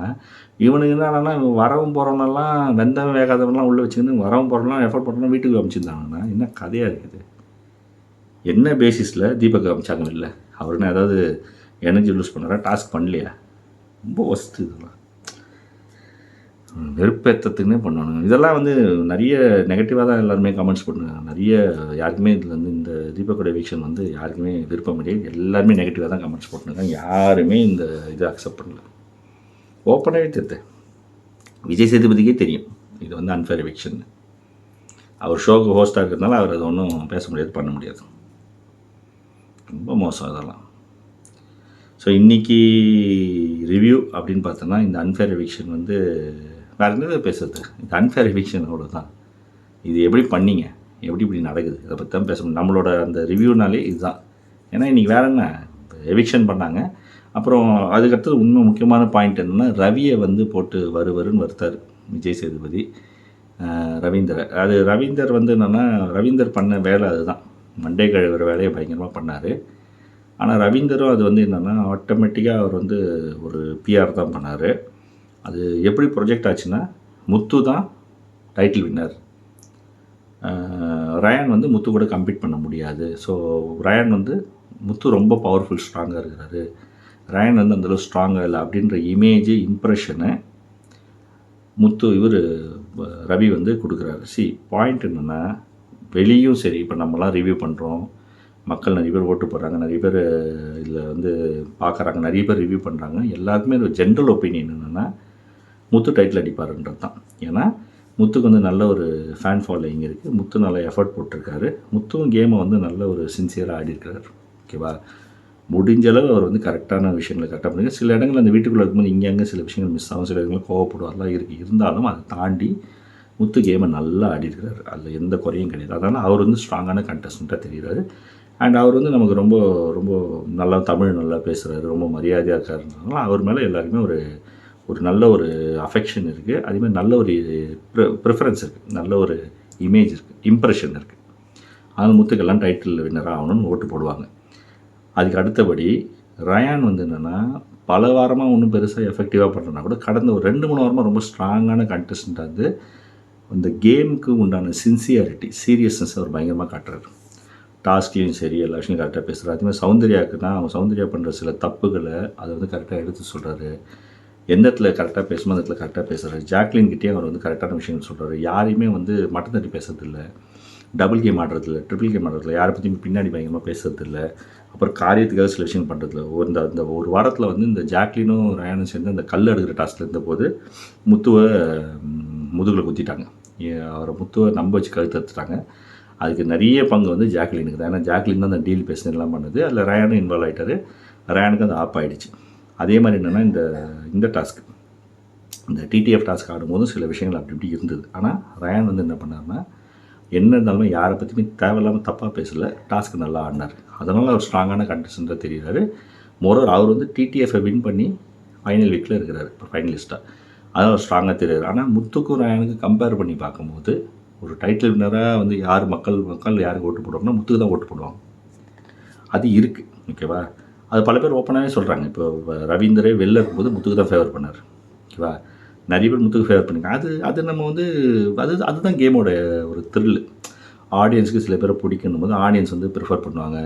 இவனுக்கு என்னன்னா வரவும் போகிறவனெல்லாம் வெந்தவன் வேகாதவனெல்லாம் உள்ளே வச்சுக்கின்னு வரவும் போகிறவனெல்லாம் எஃபர்ட் பண்ணுறோம் வீட்டுக்கு அமைச்சிருந்தாங்கன்னா என்ன கதையாக இருக்குது? என்ன பேசிஸில் தீபக் அமைச்சாங்க இல்லை? அவர் என்ன ஏதாவது எனர்ஜி லூஸ் பண்ணுறா டாஸ்க் பண்ணலையா? ரொம்ப ஒஸ்ட்டு இதெல்லாம். வெறுப்பேற்றத்துக்குன்னே பண்ணணும் இதெல்லாம் வந்து நிறைய நெகட்டிவாக தான் எல்லாருமே கமெண்ட்ஸ் பண்ணுறாங்க நிறைய யாருக்குமே இதில் வந்து இந்த தீபக்கோட வீக்ஷன் வந்து யாருக்குமே விருப்பம் இல்லை எல்லாருமே நெகட்டிவாக தான் கமெண்ட்ஸ் பண்ணுறாங்க யாருமே இந்த இதை அக்செப்ட் பண்ணல. ஓப்பனாகவே தெரியுது விஜய் சேதுபதிக்கே தெரியும். இது வந்து அன்ஃபேர் எவிக்ஷன் அவர் ஷோக்கு ஹோஸ்டாக இருக்கிறதுனால அவர் அதை ஒன்றும் பேச முடியாது பண்ண முடியாது. ரொம்ப மோசம் இதெல்லாம். ஸோ இன்றைக்கி ரிவ்யூ அப்படின்னு பார்த்தோன்னா இந்த அன்ஃபேர் எவிக்ஷன் வந்து வேறு என்னது பேசுறது? இது அன்ஃபேர் எவிக்ஷனோட தான் இது எப்படி பண்ணீங்க? எப்படி இப்படி நடக்குது? அதை பற்றி தான் பேசணும் நம்மளோட அந்த ரிவ்யூனாலே இதுதான். ஏன்னா இன்றைக்கி வேற என்ன? எவிக்ஷன் பண்ணாங்க. அப்புறம் அதுக்கடுத்தது உண்மை முக்கியமான பாயிண்ட் என்னென்னா ரவியை வந்து போட்டு வருவருன்னு வருத்தார் விஜய் சேதுபதி. ரவீந்தர் ரவீந்தரை. அது ரவீந்தர் வந்து என்னென்னா ரவீந்தர் பண்ண வேலை அதுதான். மண்டே கழுவுற வேலையை பயங்கரமாக பண்ணார். ஆனால் ரவீந்தரும் அது வந்து என்னென்னா ஆட்டோமேட்டிக்காக அவர் வந்து ஒரு பிஆர் தான் பண்ணார். அது எப்படி ப்ரொஜெக்ட் ஆச்சுன்னா முத்து தான் டைட்டில் வின்னர் ரயான் வந்து முத்து கூட கம்பீட் பண்ண முடியாது. ஸோ ரயான் வந்து முத்து ரொம்ப பவர்ஃபுல் ஸ்ட்ராங்காக இருக்கிறாரு. ரயான் வந்து அந்தளவு ஸ்ட்ராங்காக இல்லை அப்படின்ற இமேஜ் இம்ப்ரெஷனை முத்து இவர் ரவி வந்து கொடுக்குறாரு. சி பாயிண்ட் என்னென்னா வெளியும் சரி இப்போ நம்மலாம் ரிவ்யூ பண்ணுறோம் மக்கள் நிறைய பேர் ஓட்டு போடுறாங்க நிறைய பேர் இதில் வந்து பார்க்குறாங்க நிறைய பேர் ரிவ்யூ பண்ணுறாங்க எல்லாருக்குமே ஒரு ஜென்ரல் ஒப்பீனியன் என்னென்னா முத்து டைட்டில் அடிப்பாருன்றது தான். ஏன்னா முத்துக்கு வந்து நல்ல ஒரு ஃபேன் ஃபாலோயிங் இருக்குது முத்து நல்ல எஃபர்ட் போட்டிருக்காரு. முத்துவும் கேமை வந்து நல்ல ஒரு சின்சியராக ஆடி இருக்காரு ஓகேவா முடிஞ்ச அளவு அவர் வந்து கரெக்டான விஷயங்களை கரெக்டாக பண்ணுங்க சில இடங்கள் அந்த வீட்டுக்குள்ளே இருக்கும்போது இங்கே அங்கே சில விஷயங்கள் மிஸ் ஆகும். சில இடங்கள் கோவப்படுவார்லாம் இருக்குது இருந்தாலும் அதை தாண்டி முத்து கேமை நல்லா ஆடி இருக்கிறார் அதில் எந்த குறையும் கிடையாது. அதனால் அவர் வந்து ஸ்ட்ராங்கான கண்டஸ்டண்ட்டாக தெரிகிறாரு அண்ட் அவர் வந்து நமக்கு ரொம்ப ரொம்ப நல்லா தமிழ் நல்லா பேசுகிறாரு ரொம்ப மரியாதையாக இருக்காருனால அவர் மேலே எல்லாருக்குமே ஒரு ஒரு நல்ல ஒரு அஃபெக்ஷன் இருக்குது அதேமாதிரி நல்ல ஒரு ப்ரிஃபரன்ஸ் இருக்குது நல்ல ஒரு இமேஜ் இருக்குது இம்ப்ரெஷன் இருக்குது அதனால் முத்துக்கெல்லாம் டைட்டில் வின்னராக ஆகணும்னு ஓட்டு போடுவாங்க. அதுக்கு அடுத்தபடி ரயான் வந்து என்னென்னா பல வாரமாக ஒன்றும் பெருசாக எஃபெக்டிவாக பண்ணுறனா கூட கடந்த ஒரு ரெண்டு மூணு வாரமாக ரொம்ப ஸ்ட்ராங்கான கண்டஸ்டண்ட்டாக வந்து அந்த கேமுக்கு உண்டான சின்சியாரிட்டி சீரியஸ்னஸ் அவர் பயங்கரமாக காட்டுறாரு. டாஸ்க்லேயும் சரி எல்லா விஷயம் கரெக்டாக பேசுகிறார் அதேமாதிரி சௌந்தர்யாவுக்குன்னா அவங்க சௌந்தர்யா பண்ணுற சில தப்புகளை அதை வந்து கரெக்டாக எடுத்து சொல்கிறாரு எந்த இடத்துல கரெக்டாக பேசுமோ அந்த இடத்துல கரெக்டாக பேசுகிறாரு ஜாக்லின் கிட்டே அவர் வந்து கரெக்டான விஷயங்கள் சொல்கிறாரு யாரையுமே வந்து மட்டம் தட்டி பேசுறதில்ல. டபுள் கேம் ஆடுறதில்ல ட்ரிபிள் கேம் ஆடுறதில்ல. யாரை பற்றியும் பின்னாடி பயங்கரமாக பேசுறதில்ல. அப்புறம் காரியத்துக்காக சில விஷயம் பண்ணுறதில்ல ஒரு இந்த அந்த ஒரு வாரத்தில் வந்து இந்த ஜாக்லினும் ரயானும் சேர்ந்து அந்த கல் எடுக்கிற டாஸ்கில் இருந்தபோது முத்துவை முதுகில் குத்திட்டாங்க. அவரை முத்துவை நம்ப வச்சு கழுத்து எடுத்துட்டாங்க அதுக்கு நிறைய பங்கு வந்து ஜாக்லினுக்கு தான். ஏன்னா ஜாக்லின் தான் அந்த டீல் பேசினெல்லாம் பண்ணுது. அதில் ரயானும் இன்வால்வ் ஆகிட்டாரு ரயானுக்கு அது ஆப் ஆகிடுச்சு அதே மாதிரி என்னென்னா இந்த இந்த டாஸ்க் இந்த டிடிஎஃப் டாஸ்க் ஆடும்போதும் சில விஷயங்கள் அப்படி இப்படி இருந்தது. ஆனால் ரயான் வந்து என்ன பண்ணாருன்னா என்ன இருந்தாலும் யாரை பற்றியுமே தேவையில்லாமல் தப்பாக பேசலை டாஸ்க் நல்லா ஆடினார். அதனால் அவர் ஸ்ட்ராங்கான கண்டஸ்டண்ட்டாக தெரிகிறாரு மோரோர் அவர் வந்து டிடிஎஃப்பை வின் பண்ணி ஃபைனல் வீக்கில் இருக்கிறார் இப்போ ஃபைனலிஸ்ட்டாக அதான் அவர் ஸ்ட்ராங்காக தெரியாது ஆனால் முத்துக்கும் ரயானுக்கு கம்பேர் பண்ணி பார்க்கும்போது ஒரு டைட்டில் வின்னராக வந்து யார் மக்கள் மக்கள் யாருக்கு ஓட்டு போடுவாங்கன்னா முத்துக்கு தான் ஓட்டு போடுவாங்க. அது இருக்குது ஓகேவா அது பல பேர் ஓப்பனாகவே சொல்கிறாங்க இப்போ ரவீந்தரே வெளில இருக்கும்போது முத்துக்கு தான் ஃபேவர் பண்ணார். ஓகேவா? நிறைய பேர் முத்துக்கு ஃபேவர் பண்ணிங்க அது அது நம்ம வந்து அது அதுதான் கேமோட ஒரு த்ரில் ஆடியன்ஸுக்கு சில பேரை பிடிக்கணும் போது ஆடியன்ஸ் வந்து ப்ரிஃபர் பண்ணுவாங்க.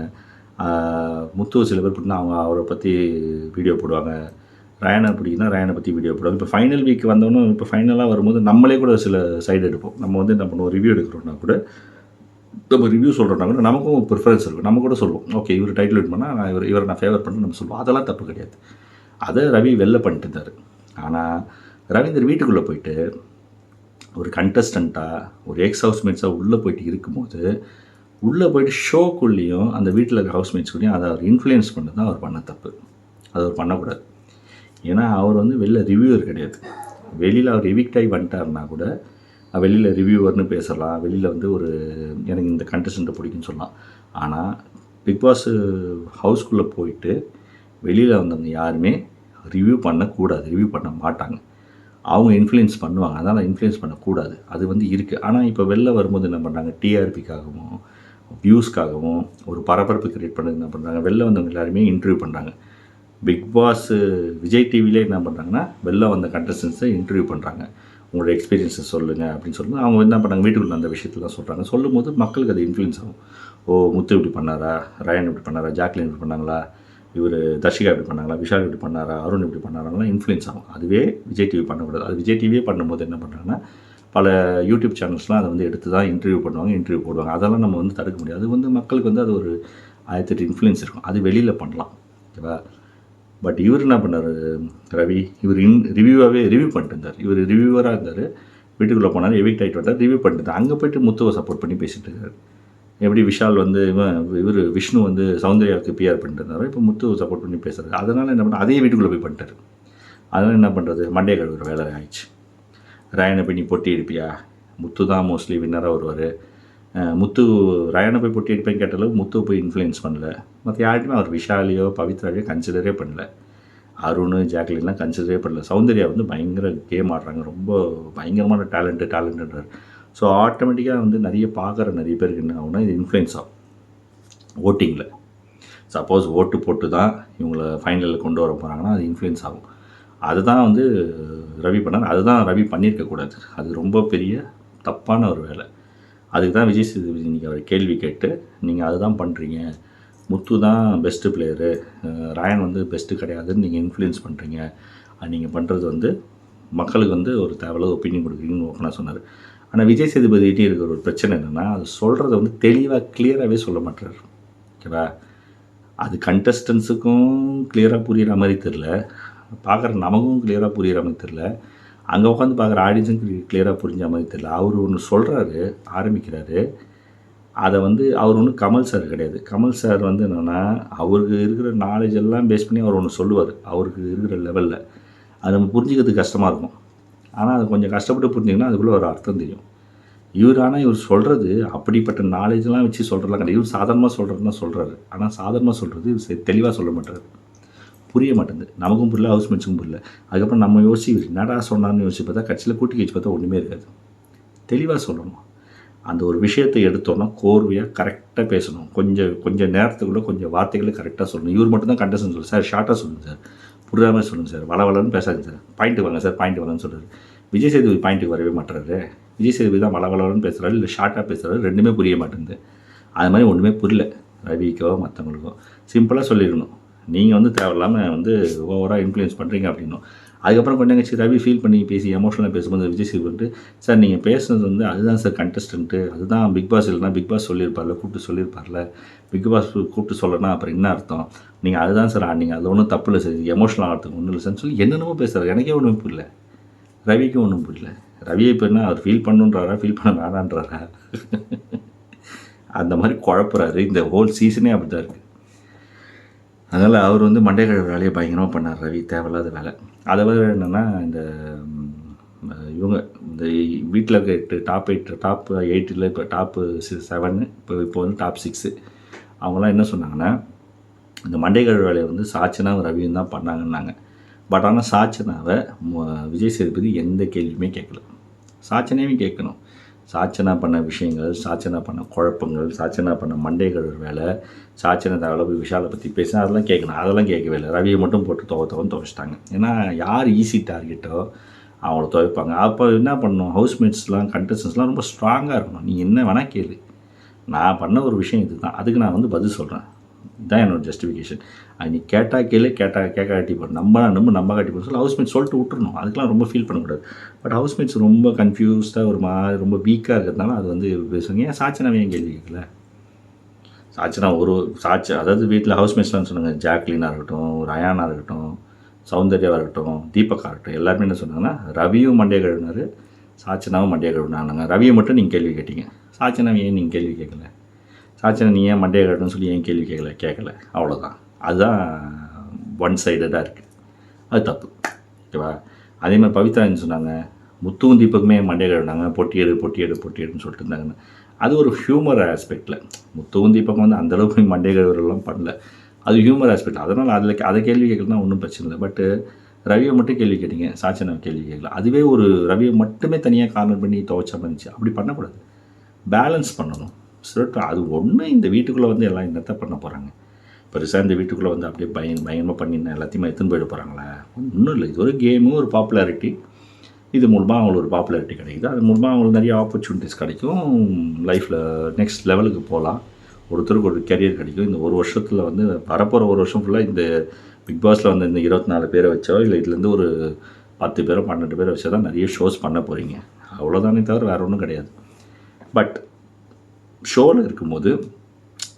முத்துவை சில பேர் பிடினா அவங்க அவரை பற்றி வீடியோ போடுவாங்க. ரயானை பிடிக்குன்னா ரயானை பற்றி வீடியோ போடுவாங்க. இப்போ ஃபைனல் வீக் வந்தோன்னே இப்போ ஃபைனலாக வரும்போது நம்மளே கூட சில சைடு எடுப்போம். நம்ம வந்து என்ன பண்ணுவோம்? ரிவ்யூ எடுக்கிறோம்னா கூட நம்ம ரிவ்யூ சொல்கிறோம்னா கூட நமக்கும் ப்ரிஃபரன்ஸ் இருக்கும். நம்ம கூட சொல்லுவோம் ஓகே இவர் டைட்டில் வின் பண்ணால் நான் இவர் இவரை நான் ஃபேவர் பண்ண நம்ம சொல்லுவோம். அதெல்லாம் தப்பு கிடையாது. அதை ரவி வெளில பண்ணிட்டு இருந்தார். ஆனால் ரவீந்தர் வீட்டுக்குள்ளே போயிட்டு ஒரு கண்டஸ்டண்ட்டாக ஒரு எக்ஸ் ஹவுஸ்மேட்ஸாக உள்ளே போயிட்டு இருக்கும்போது உள்ளே போயிட்டு ஷோக்குள்ளேயும் அந்த வீட்டில் இருக்கிற ஹவுஸ்மேட்ஸ்குள்ளேயும் அதை அவர் இன்ஃப்ளூயன்ஸ் பண்ணது தான் அவர் பண்ண தப்பு. அது அவர் பண்ணக்கூடாது. ஏன்னா அவர் வந்து வெளில ரிவ்யூவர் கிடையாது. வெளியில் அவர் எவிக்ட் ஆகி வந்துட்டார்னா கூட வெளியில் ரிவ்யூவர்னு பேசலாம். வெளியில் வந்து ஒரு எனக்கு இந்த கண்டஸ்டண்ட்டை பிடிக்குன்னு சொல்லலாம். ஆனால் பிக் பாஸ் ஹவுஸ்குள்ளே போயிட்டு வெளியில் வந்தவங்க யாருமே ரிவ்யூ பண்ணக்கூடாது. ரிவ்யூ பண்ண மாட்டாங்க. அவங்க இன்ஃப்ளூயன்ஸ் பண்ணுவாங்க. அதனால் இன்ஃப்ளூயன்ஸ் பண்ணக்கூடாது. அது வந்து இருக்குது ஆனால் இப்போ வெளில வரும்போது என்ன பண்ணுறாங்க டிஆர்பிக்காகவும் வியூஸ்க்காகவும் ஒரு பரபரப்பு கிரியேட் பண்ணது என்ன பண்ணுறாங்க வெளில வந்தவங்க எல்லாருமே இன்டர்வியூ பண்ணுறாங்க பிக் பாஸ் விஜய் டிவிலே என்ன பண்ணுறாங்கன்னா வெளில வந்த கண்டஸ்டன்ஸை இன்டர்வியூ பண்ணுறாங்க உங்களோட எக்ஸ்பீரியன்ஸை சொல்லுங்கள் அப்படின்னு சொல்லுங்கள் அவங்க என்ன பண்ணாங்க வீட்டுக்குள்ள அந்த விஷயத்தெல்லாம் சொல்கிறாங்க சொல்லும்போது மக்களுக்கு அது இன்ஃப்ளூயன்ஸ் ஆகும். ஓ முத்து இப்படி பண்ணாரா? ரயன் இப்படி பண்ணாரா? ஜாக்லின் இப்படி பண்ணாங்களா? இவர் தர்ஷிகா இப்படி பண்ணாங்களா? விஷால் இப்படி பண்ணாரா? அருண் இப்படி பண்ணாராங்களாம் இன்ஃப்ளூயன்ஸ் ஆகும். அதுவே விஜய் டிவி பண்ணக்கூடாது. அது விஜய் டிவியே பண்ணும்போது என்ன பண்ணுறாங்கன்னா பல யூடியூப் சேனல்ஸ்லாம் அதை வந்து எடுத்து தான் இன்டர்வியூ பண்ணுவாங்க இன்டர்வியூ போடுவாங்க. அதெல்லாம் நம்ம வந்து தடுக்க முடியாது. அது வந்து மக்களுக்கு வந்து அது ஒரு ஆயிரத்தெட்டு இன்ஃப்ளூயன்ஸ் இருக்கும். அது வெளியில் பண்ணலாம். ஓகேவா? பட் இவர் என்ன பண்ணார் ரவி? இவர் இன் ரிவ்யூவாகவே ரிவ்யூ பண்ணிட்டு இருந்தார் இவர் ரிவ்யூவராக இருந்தார். வீட்டுக்குள்ளே போனார் எவிக்ட் ஆகிட்டு வந்தார் ரிவ்யூ பண்ணிட்டு. அங்கே போயிட்டு முத்துவை சப்போர்ட் பண்ணி பேசிட்டு இருக்காரு எப்படி விஷால் வந்து இவன் இவர் விஷ்ணு வந்து சௌந்தர்யாவுக்கு பிஆர் பண்ணிட்டு இருந்தாரோ இப்போ முத்து சப்போர்ட் பண்ணி பேசுகிறார் அதனால் என்ன பண்ண அதே வீட்டுக்குள்ளே போய் பண்ணிட்டாரு. அதனால் என்ன பண்ணுறது மண்டே கழுவுற வேலை ஆயிடுச்சு. ராயனை போய் நீ பொட்டி எடுப்பியா முத்து தான் மோஸ்ட்லி வின்னராக வருவார். முத்து ரயானை போய் போட்டி எடுப்பேன் கேட்டாலும் முத்து போய் இன்ஃப்ளூயன்ஸ் பண்ணல. மற்ற யார்ட்டையுமே அவர் விஷாலையோ பவித்ராவையோ கன்சிடரே பண்ணல. அருண் ஜாக்லின்லாம் கன்சிடரே பண்ணல. சௌந்தர்யா வந்து பயங்கர கேம் ஆடுறாங்க. ரொம்ப பயங்கரமான டேலண்ட்டு டேலண்ட்டுன்றார் ஸோ ஆட்டோமேட்டிக்காக வந்து நிறைய பார்க்குற நிறைய பேருக்கு என்ன ஆகுனா இது இன்ஃப்ளூயன்ஸ் ஆகும். ஓட்டிங்கில் சப்போஸ் ஓட்டு போட்டு தான் இவங்கள ஃபைனலில் கொண்டு வர போகிறாங்கன்னா அது இன்ஃப்ளூயன்ஸ் ஆகும். அதுதான் வந்து ரவி பண்ணார். அதுதான் ரவி பண்ணியிருக்கக்கூடாது. அது ரொம்ப பெரிய தப்பான ஒரு வேலை. அதுக்கு தான் விஜய் சேதுபதி இன்றைக்கி அவர் கேள்வி கேட்டு நீங்கள் அதுதான் பண்ணுறீங்க முத்து தான் பெஸ்ட்டு பிளேயரு ராயன் வந்து பெஸ்ட்டு கிடையாதுன்னு நீங்கள் இன்ஃப்ளூயன்ஸ் பண்ணுறீங்க அது நீங்கள் பண்ணுறது வந்து மக்களுக்கு வந்து ஒரு தேவையில்லாத ஒப்பீனியன் கொடுக்குறீங்கன்னு ஓப்பனாக சொன்னார். ஆனால் விஜய் சேதுபதிகிட்டே இருக்கிற ஒரு பிரச்சனை என்னென்னா அது சொல்கிறத வந்து தெளிவாக கிளியராகவே சொல்ல மாட்டார். ஓகேவா? அது கண்டஸ்டன்ஸுக்கும் கிளியராக புரிகிற மாதிரி தெரில பார்க்குற நமக்கும் கிளியராக புரிகிற மாதிரி தெரில அங்கே உட்காந்து பார்க்குற ஆடியன்ஸுக்கு கிளியராக புரிஞ்ச மாதிரி தெரியல. அவர் ஒன்று சொல்கிறாரு ஆரம்பிக்கிறாரு. அதை வந்து அவர் ஒன்றும் கமல் சார் கிடையாது. கமல் சார் வந்து என்னென்னா அவருக்கு இருக்கிற நாலேஜ் எல்லாம் பேஸ் பண்ணி அவர் ஒன்று சொல்லுவார். அவருக்கு இருக்கிற லெவலில் அது நம்ம புரிஞ்சுக்கிறதுக்கு கஷ்டமாக இருக்கும். ஆனால் அது கொஞ்சம் கஷ்டப்பட்டு புரிஞ்சிங்கன்னா அதுக்குள்ளே ஒரு அர்த்தம் தெரியும். இவர் ஆனால் இவர் சொல்கிறது அப்படிப்பட்ட நாலேஜெலாம் வச்சு சொல்கிறலாம் கிடையாது. இவர் சாதாரணமாக சொல்கிறது தான் சொல்கிறாரு ஆனால் சாதாரணமாக சொல்கிறது இவர் தெளிவாக சொல்ல மாட்டார். புரிய மாட்டேங்குது. நமக்கும் புரியல ஹவுஸ் மேட்சுக்கும் புரியல. அதுக்கப்புறம் நம்ம யோசிச்சு என்னடா சொன்னார்னு யோசிச்சு பார்த்தா கட்சியில் கூட்டி கழிச்சு பார்த்தா ஒன்றுமே இருக்காது. தெளிவாக சொல்லணும். அந்த ஒரு விஷயத்தை எடுத்தோன்னா கோர்வையாக கரெக்டாக பேசணும். கொஞ்சம் கொஞ்சம் நேரத்துக்குள்ளே கொஞ்சம் வார்த்தைகளை கரெக்டாக சொல்லணும். இவர் மட்டும் தான் கண்டஸ்டன் சொல்லு சார் ஷார்ட்டாக சொல்லுங்கள் சார். புரியாமல் சொல்லுங்கள் சார். வள வளன்னு பேசாதுங்க சார். பாயிண்ட்டு வாங்க சார் பாயிண்ட் வாங்கன்னு சொல்கிறாரு விஜய் சேதுபதி பாயிண்ட்டுக்கு வரவே மாட்டுறாரு விஜய் சேதுபதி தான் வள வளன்னு பேசுகிறாரு இல்லை ஷார்ட்டாக பேசுகிறாரு ரெண்டுமே புரிய மாட்டேங்குது. அது மாதிரி ஒன்றுமே புரியல. ரவிக்கோ மற்றவங்களுக்கோ சிம்பிளாக சொல்லிடணும். நீங்கள் வந்து தேவையில்லாமல் வந்து ஓவராக இன்ஃப்ளூயன்ஸ் பண்ணுறீங்க அப்படின்னும். அதுக்கப்புறம் கொஞ்சம் கழிச்சு ரவி ஃபீல் பண்ணி பேசி எமோஷனலாக பேசும்போது விஜய் சேதுபதி சார் நீங்கள் பேசுனது வந்து அதுதான் சார் கண்டஸ்டன்ட்டு அதுதான் பிக் பாஸ் இல்லைனா பிக் பாஸ் சொல்லியிருப்பார்ல கூப்பிட்டு சொல்லியிருப்பார்ல. பிக் பாஸ் கூப்பிட்டு சொல்லணும்னா அப்புறம் என்ன அர்த்தம்? நீங்கள் அதுதான் சார் ஆனீங்க அது ஒன்றும் தப்பு இல்லை சார். எமோஷனல் ஆகிறதுக்கு ஒன்றும் இல்லை சார்னு சொல்லி என்னென்னமோ பேசுகிறார் எனக்கே ஒன்றும் புரியல. ரவிக்கும் ஒன்றும் புரியல. ரவியை இப்போ என்ன அவர் ஃபீல் பண்ணுன்றாரா ஃபீல் பண்ண வேணான்றாரா? அந்த மாதிரி குழப்புறாரு. இந்த ஹோல் சீசனே அப்படி தான் இருக்குது அதனால் அவர் வந்து மண்டை கழுவு வேலையை பயங்கரமாக பண்ணார் ரவி தேவையில்லாத வேலை. அதை விட என்னென்னா இந்த இவங்க இந்த வீட்டில் இருக்க எட்டு டாப் எயிட் டாப் எயிட்டில் இப்போ டாப்பு செவனு இப்போ இப்போ வந்து டாப் சிக்ஸு அவங்களாம் என்ன சொன்னாங்கன்னா இந்த மண்டை கழுவு வேலையை வந்து சாச்சனாவும் ரவியும் தான் பண்ணாங்கன்னாங்க. பட் ஆனால் சாச்சனாவை விஜய் சேதுபதி எந்த கேள்வியுமே கேட்கல. சாச்சனையும் கேட்கணும். சாச்சனா பண்ண விஷயங்கள் சாச்சனா பண்ண குழப்பங்கள் சாச்சனா பண்ண மண்டைகள் வேலை சாச்சனை தேவையில்ல போய் விஷாலை பற்றி பேசினா அதெல்லாம் கேட்கணும். அதெல்லாம் கேட்கவே இல்லை. ரவியை மட்டும் போட்டு துவ துவன்னு துவைச்சிட்டாங்க. ஏன்னா யார் ஈஸி டார்கெட்டோ அவங்கள துவைப்பாங்க. அப்போ என்ன பண்ணணும்? ஹவுஸ்மேட்ஸ்லாம் கண்டஸ்டன்ஸ்லாம் ரொம்ப ஸ்ட்ராங்காக இருக்கணும். நீ என்ன வேணால் கேளு. நான் பண்ண ஒரு விஷயம் இதுதான். அதுக்கு நான் வந்து பதில் சொல்கிறேன் இதுதான் என்னோட ஜஸ்டிஃபிகேஷன் அது நீ கேட்டால் கேளு கேட்டா கேட்க காட்டி போடு. நம்ம நம்ம நம்ம காட்டி போட. சொல்லி ஹவுஸ்மேட் சொல்லிட்டு விட்டுருணும் அதுக்கெலாம் ரொம்ப ஃபீல் பண்ணக்கூடாது. பட் ஹவுஸ்மேட்ஸ் ரொம்ப கன்ஃபியூஸ்டாக ஒரு மாதிரி ரொம்ப வீக்காக இருக்கிறதுனால அது வந்து பேசுவாங்க. ஏன் சாச்சனாவே ஏன் கேள்வி கேட்கல? சாச்சனா ஒரு சாட்சி அதாவது வீட்டில் ஹவுஸ்மேட்ஸ்லாம் சொன்னாங்க. ஜாக்லினாக இருக்கட்டும் ரயானா இருக்கட்டும் சௌந்தர்யாவாக இருக்கட்டும் தீபக்கா இருக்கட்டும் எல்லாருமே என்ன சொன்னாங்கன்னா ரவியும் மண்டே கழுவினார் சாச்சனாவும் மண்டே கழுவினாங்க ரவியை மட்டும் நீங்கள் கேள்வி கேட்டீங்க. சாச்சனாவை ஏன் நீங்கள் கேள்வி கேட்கல? சாச்சனா நீ ஏன் மண்டே கட்டணும்னு சொல்லி ஏன் கேள்வி கேட்கல கேட்கல அவ்வளோதான் அதுதான் ஒன் சைடடாக இருக்குது அது தப்பு. ஓகேவா? அதே மாதிரி பவித்ரா சொன்னாங்க? முத்துவும் தீபக்குமே மண்டைய கட்டினாங்க பொட்டியெடு பொட்டியெடு பொட்டியெடுன்னு சொல்லிட்டு இருந்தாங்கன்னு. அது ஒரு ஹியூமர் ஆஸ்பெக்டில் முத்துவும் தீபக்கும் வந்து அந்தளவுக்கு போய் மண்டைய கழுவுறலாம் பண்ணல. அது ஹியூமர் ஆஸ்பெக்ட் அதனால் அதில் அதை கேள்வி கேட்கலாம் ஒன்றும் பிரச்சனை இல்லை. பட்டு ரவியை மட்டும் கேள்வி கேட்டீங்க சாச்சனை கேள்வி கேட்கல அதுவே ஒரு ரவியை மட்டுமே தனியாக கார்னர் பண்ணி துவைச்சா இருந்துச்சு அப்படி பண்ணக்கூடாது. பேலன்ஸ் பண்ணணும். சொல்லிட்டு அது ஒன்று இந்த வீட்டுக்குள்ளே வந்து எல்லாம் என்னத்தை பண்ண போகிறாங்க பெருசாக இந்த வீட்டுக்குள்ளே வந்து அப்படியே பயன் பயங்கரமாக பண்ணி எல்லாத்தையுமே எடுத்துன்னு போயிட போகிறாங்களா ஒன்றும் இல்லை. இது ஒரு கேமு ஒரு பாப்புலாரிட்டி இது மூலமாக அவங்களுக்கு ஒரு பாப்புலாரிட்டி கிடைக்குது. அது மூலமாக அவங்களுக்கு நிறைய ஆப்பர்ச்சுனிட்டிஸ் கிடைக்கும். லைஃப்பில் நெக்ஸ்ட் லெவலுக்கு போகலாம் ஒருத்தருக்கு ஒரு கெரியர் கிடைக்கும். இந்த ஒரு வருஷத்தில் வந்து வரப்போகிற ஒரு வருஷம் ஃபுல்லாக இந்த பிக் பாஸில் வந்து இந்த இருபத்தி நாலு பேரை வச்சோ இல்லை இதுலேருந்து ஒரு பத்து பேரோ பன்னெண்டு பேரை வச்சோ தான் நிறைய ஷோஸ் பண்ண போகிறீங்க அவ்வளோதானே தவிர வேறு ஒன்றும் கிடையாது. பட் ஷோவில் இருக்கும்போது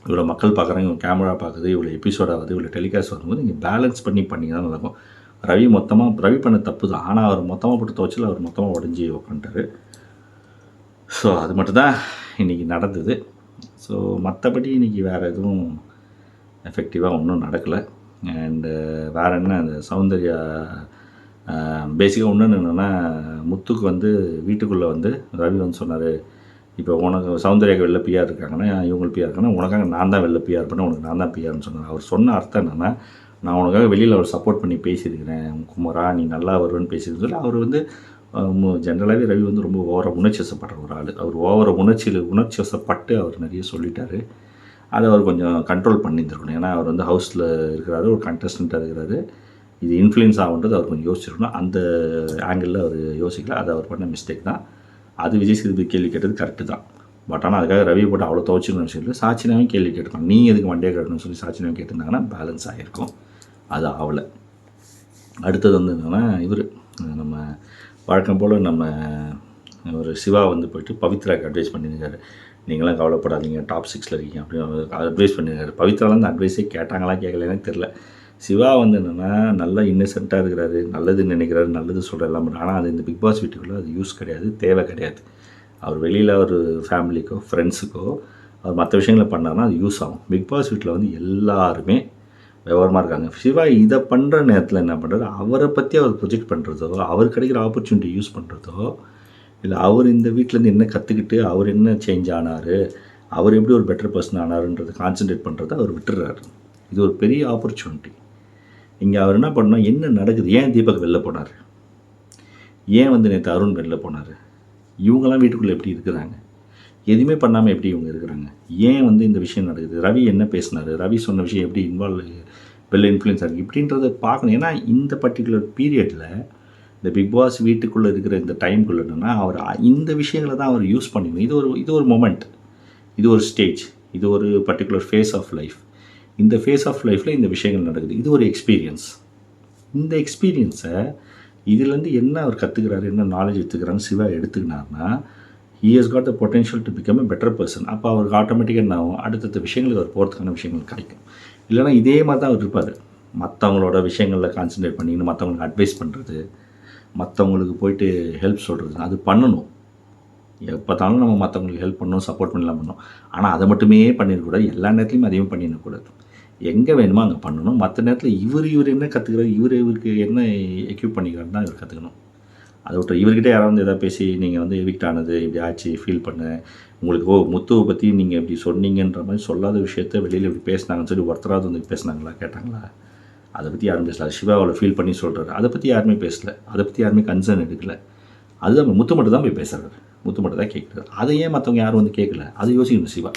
இவ்வளோ மக்கள் பார்க்குறாங்க இவ்வளோ கேமரா பார்க்குது இவ்வளோ எபிசோட் ஆகுது இவ்வளோ டெலிகாஸ்ட் வரும்போது நீங்கள் பேலன்ஸ் பண்ணி பண்ணிங்கன்னா நல்லாயிருக்கும் ரவி மொத்தமாக ரவி பண்ண தப்பு தான். ஆனால் அவர் மொத்தமாக போட்டு துவச்சில் அவர் மொத்தமாக உடஞ்சி உட்காந்துட்டாரு ஸோ அது மட்டும்தான் இன்றைக்கி நடந்தது. ஸோ மற்றபடி இன்றைக்கி வேறு எதுவும் எஃபெக்டிவாக ஒன்றும் நடக்கலை. அண்டு வேறு என்ன அந்த சௌந்தர்யா பேசிக்காக ஒன்று என்னென்னா முத்துக்கு வந்து வீட்டுக்குள்ளே வந்து ரவி வந்து சொன்னார் இப்போ உனக்கு சௌந்தர்யாக்கு வெளில பிஆர் இருக்காங்கன்னா இவங்களுக்கு பிஆர் இருக்காங்கன்னா உனக்காக நான் தான் வெளில பிஆர் பண்ணேன் உனக்கு நான் தான் பிஆர்னு சொன்னேன் அவர் சொன்ன அர்த்தம் என்னென்னா நான் உனக்காக வெளியில் அவர் சப்போர்ட் பண்ணி பேசியிருக்கிறேன். குமரா நீ நல்லா வருவேன்னு பேசியிருக்கேன் சொல்லி அவர் வந்து ஜென்ரலாகவே ரவி வந்து ரொம்ப ஓவர உணர்ச்சிவசப்படுற ஒரு ஆள். அவர் ஓவர உணர்ச்சியில் உணர்ச்சிவசப்பட்டு அவர் நிறைய சொல்லிட்டார். அதை அவர் கொஞ்சம் கண்ட்ரோல் பண்ணியிருந்துருக்கணும். ஏன்னா அவர் வந்து ஹவுஸில் இருக்கிறாரு ஒரு கண்டஸ்டண்ட்டாக இருக்கிறாரு. இது இன்ஃப்ளூயன்ஸ் ஆகுன்றது அவர் கொஞ்சம் யோசிச்சிருக்கணும். அந்த ஆங்கிளில் அவர் யோசிக்கல. அது அவர் பண்ண மிஸ்டேக் தான். அது விஜய் சேதுபதி கேள்வி கேட்டது கரெக்டு தான். பட் ஆனால் அதுக்காக ரவி போட்டு அவ்வளோ துவச்சிக்கணும்னு சொல்லி சாட்சினாவே கேள்வி கேட்டுருக்கோம் நீ எதுக்கு வண்டியாக கட்டணும்னு சொல்லி சாட்சினாவும் கேட்டிருந்தாங்கன்னா பேலன்ஸ் ஆகிருக்கும் அது ஆகலை அடுத்தது வந்து என்னென்னா இவர் நம்ம வழக்கம் போல் நம்ம ஒரு சிவா வந்து போயிட்டு பவித்ராக்கு அட்வைஸ் பண்ணியிருக்காரு. நீங்களாம் கவலைப்படாதீங்க டாப் சிக்ஸில் இருக்கீங்க அப்படின்னு அட்வைஸ் பண்ணியிருக்காரு. பவித்ராலேருந்து அட்வைஸே கேட்டாங்களா கேட்கலன்னு தெரில சிவா வந்து என்னென்னா நல்லா இன்னசென்ட்டாக இருக்கிறாரு நல்லதுன்னு நினைக்கிறாரு நல்லது சொல்கிற எல்லாம் ஆனால் அது இந்த பிக் பாஸ் வீட்டுக்குள்ளே அது யூஸ் கிடையாது தேவை கிடையாது. அவர் வெளியில் அவர் ஃபேமிலிக்கோ ஃப்ரெண்ட்ஸுக்கோ அவர் மற்ற விஷயங்களை பண்ணார்னா அது யூஸ் ஆகும். பிக் பாஸ் வீட்டில் வந்து எல்லாருமே விவரமாக இருக்காங்க. சிவா இதை பண்ணுற நேரத்தில் என்ன பண்ணுறாரு அவரை பற்றி அவர் ப்ரொஜெக்ட் பண்ணுறதோ அவர் கிடைக்கிற ஆப்பர்ச்சுனிட்டி யூஸ் பண்ணுறதோ இல்லை அவர் இந்த வீட்டிலேருந்து என்ன கற்றுக்கிட்டு அவர் என்ன சேஞ்ச் ஆனார் அவர் எப்படி ஒரு பெட்டர் பர்சன் ஆனாருன்றதை கான்சென்ட்ரேட் பண்ணுறதை அவர் விட்டுறாரு. இது ஒரு பெரிய ஆப்பர்ச்சுனிட்டி இங்கே அவர் என்ன பண்ணணும்? என்ன நடக்குது? ஏன் தீபக் வெளில போனார்? ஏன் வந்து நேற்று அருண் வெளில போனார்? இவங்கெல்லாம் வீட்டுக்குள்ளே எப்படி இருக்கிறாங்க? எதுவுமே பண்ணாமல் எப்படி இவங்க இருக்கிறாங்க? ஏன் வந்து இந்த விஷயம் நடக்குது? ரவி என்ன பேசினார்? ரவி சொன்ன விஷயம் எப்படி இன்வால்வ் வெளில இன்ஃப்ளூயன்ஸ் ஆகுது இப்படின்றத பார்க்கணும். ஏன்னா இந்த பர்டிகுலர் பீரியடில் இந்த பிக் பாஸ் வீட்டுக்குள்ளே இருக்கிற இந்த டைம்குள்ளே என்னென்னா அவர் இந்த விஷயங்களை தான் அவர் யூஸ் பண்ணிக்கணும் இது ஒரு இது ஒரு மொமெண்ட் இது ஒரு ஸ்டேஜ் இது ஒரு பர்டிகுலர் ஃபேஸ் ஆஃப் லைஃப் இந்த ஃபேஸ் ஆஃப் லைஃப்பில் இந்த விஷயங்கள் நடக்குது. இது ஒரு எக்ஸ்பீரியன்ஸ் இந்த எக்ஸ்பீரியன்ஸை இதுலேருந்து என்ன அவர் கற்றுக்கிறாரு என்ன நாலேஜ் எடுத்துக்கிறான்னு Siva எடுத்துக்கினார்னா he has got the potential to become a better person அப்போ அவருக்கு ஆட்டோமேட்டிக்காக என்ன ஆகும்? அடுத்தடுத்த விஷயங்களுக்கு அவர் போகிறதுக்கான விஷயங்கள் கிடைக்கும். இல்லைனா இதே மாதிரி தான் அவர் இருப்பார். மற்றவங்களோட விஷயங்களில் கான்சன்ட்ரேட் பண்ணின்னு மற்றவங்களுக்கு அட்வைஸ் பண்ணுறது மற்றவங்களுக்கு போயிட்டு ஹெல்ப் சொல்கிறது அது பண்ணணும். எப்போத்தாலும் நம்ம மற்றவங்களுக்கு ஹெல்ப் பண்ணணும் சப்போர்ட் பண்ணலாம் பண்ணணும். ஆனால் அதை மட்டுமே பண்ணிடக்கூடாது. எல்லா நேரத்துலையும் அதையும் பண்ணிடக்கூடாது. எங்கே வேணுமோ அங்கே பண்ணணும். மற்ற நேரத்தில் இவர் இவர் என்ன கற்றுக்கிறார் இவர் இவருக்கு என்ன எக்யூப் பண்ணிக்கிறாருன்னு தான் இவர் கற்றுக்கணும் அதை விட்டு இவர்கிட்ட யாராவது எதாவது பேசி நீங்கள் வந்து எவிக்ட் ஆனது இப்படி ஆச்சு ஃபீல் பண்ண. உங்களுக்கு ஓ முத்துவை பற்றி நீங்கள் இப்படி சொன்னீங்கன்ற மாதிரி சொல்லாத விஷயத்த வெளியில் இப்படி பேசினாங்கன்னு சொல்லி ஒருத்தராவது வந்து பேசினாங்களா கேட்டாங்களா? அதை பற்றி யாரும் பேசல. சிவா அவளை ஃபீல் பண்ணி சொல்கிறாரு அதை பற்றி யாருமே பேசலை. அதை பற்றி யாருமே கன்சர்ன் எடுக்கல. அதுதான் முத்து மட்டும் தான் போய் பேசுகிறாரு முத்து மட்டும் தான் கேட்குறாரு அதை ஏன் மற்றவங்க யாரும் வந்து கேட்கல அதை யோசிக்கணும் சிவா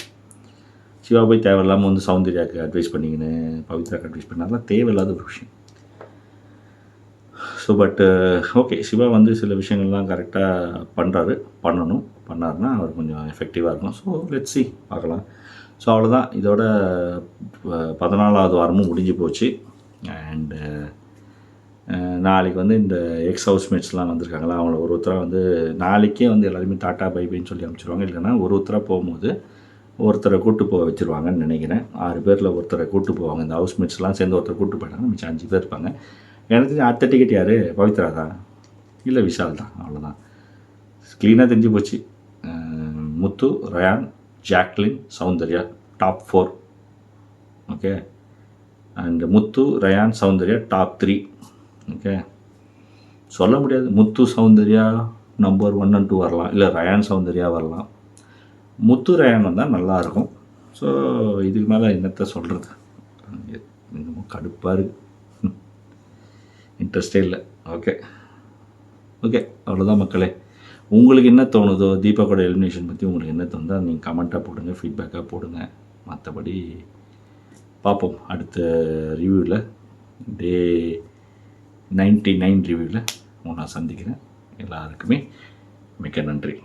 சிவா போய் தேவையில்லாமல் வந்து சௌந்தர்யாவுக்கு அட்வைஸ் பண்ணிக்கின்னு பவித்ராக்கு அட்வைஸ் பண்ண தேவையில்லாத ஒரு விஷயம். ஸோ பட்டு ஓகே சிவா வந்து சில விஷயங்கள்லாம் கரெக்டாக பண்ணுறாரு பண்ணணும். பண்ணாருன்னா அவர் கொஞ்சம் எஃபெக்டிவாக இருக்கும் ஸோ லெட் சி பார்க்கலாம். ஸோ அவ்வளோதான் இதோட ப- பதினாலாவது வாரமும் முடிஞ்சு போச்சு. அண்டு uh, uh, நாளைக்கு வந்து இந்த எக்ஸ் ஹவுஸ்மேட்ஸ்லாம் வந்திருக்காங்களா? அவங்கள ஒரு ஒருத்தராக வந்து நாளைக்கே வந்து எல்லாருமே டாட்டா பைபைன்னு சொல்லி அனுப்பிச்சிருவாங்க. இல்லைன்னா ஒரு ஒருத்தராக போகும்போது ஒருத்தரை கூட்டு போக வச்சுருவாங்கன்னு நினைக்கிறேன். ஆறு பேரில் ஒருத்தரை கூட்டு போவாங்க. இந்த ஹவுஸ் மேட்ஸ்லாம் சேர்ந்து ஒருத்தரை கூட்டு போயிட்டாங்க மிச்சம் அஞ்சு பேர் இருப்பாங்க. எனக்கு தெரிஞ்சு அடுத்த டிக்கெட் யார்? பவித்ரா தான். இல்லை விஷால் தான். அவ்வளோதான் க்ளீனாக தெரிஞ்சு போச்சு. Muthu Rayan Jacqueline Soundarya top four okay and Muthu Rayan Soundarya top three okay சொல்ல முடியாது. Muthu Soundarya number one and two வரலாம். இல்லை ரயான் சௌந்தர்யா வரலாம். முத்து ரயான் வந்தால் நல்லாயிருக்கும் ஸோ இதுக்கு மேலே என்னத்தை சொல்கிறது இன்னமும் கடுப்பாக இருக்கு. இன்ட்ரெஸ்டே இல்லை. ஓகே ஓகே அவ்வளோதான் மக்களே. உங்களுக்கு என்ன தோணுதோ தீபாவோட எலிமினேஷன் பற்றி உங்களுக்கு என்ன தோணுதோ நீங்கள் கமெண்ட்டாக போடுங்க ஃபீட்பேக்காக போடுங்க. மற்றபடி பார்ப்போம். அடுத்த ரிவ்யூவில் டே நைன்டி நைன் ரிவ்யூவில் உங்களை நான் சந்திக்கிறேன். எல்லாருக்குமே மிக்க நன்றி.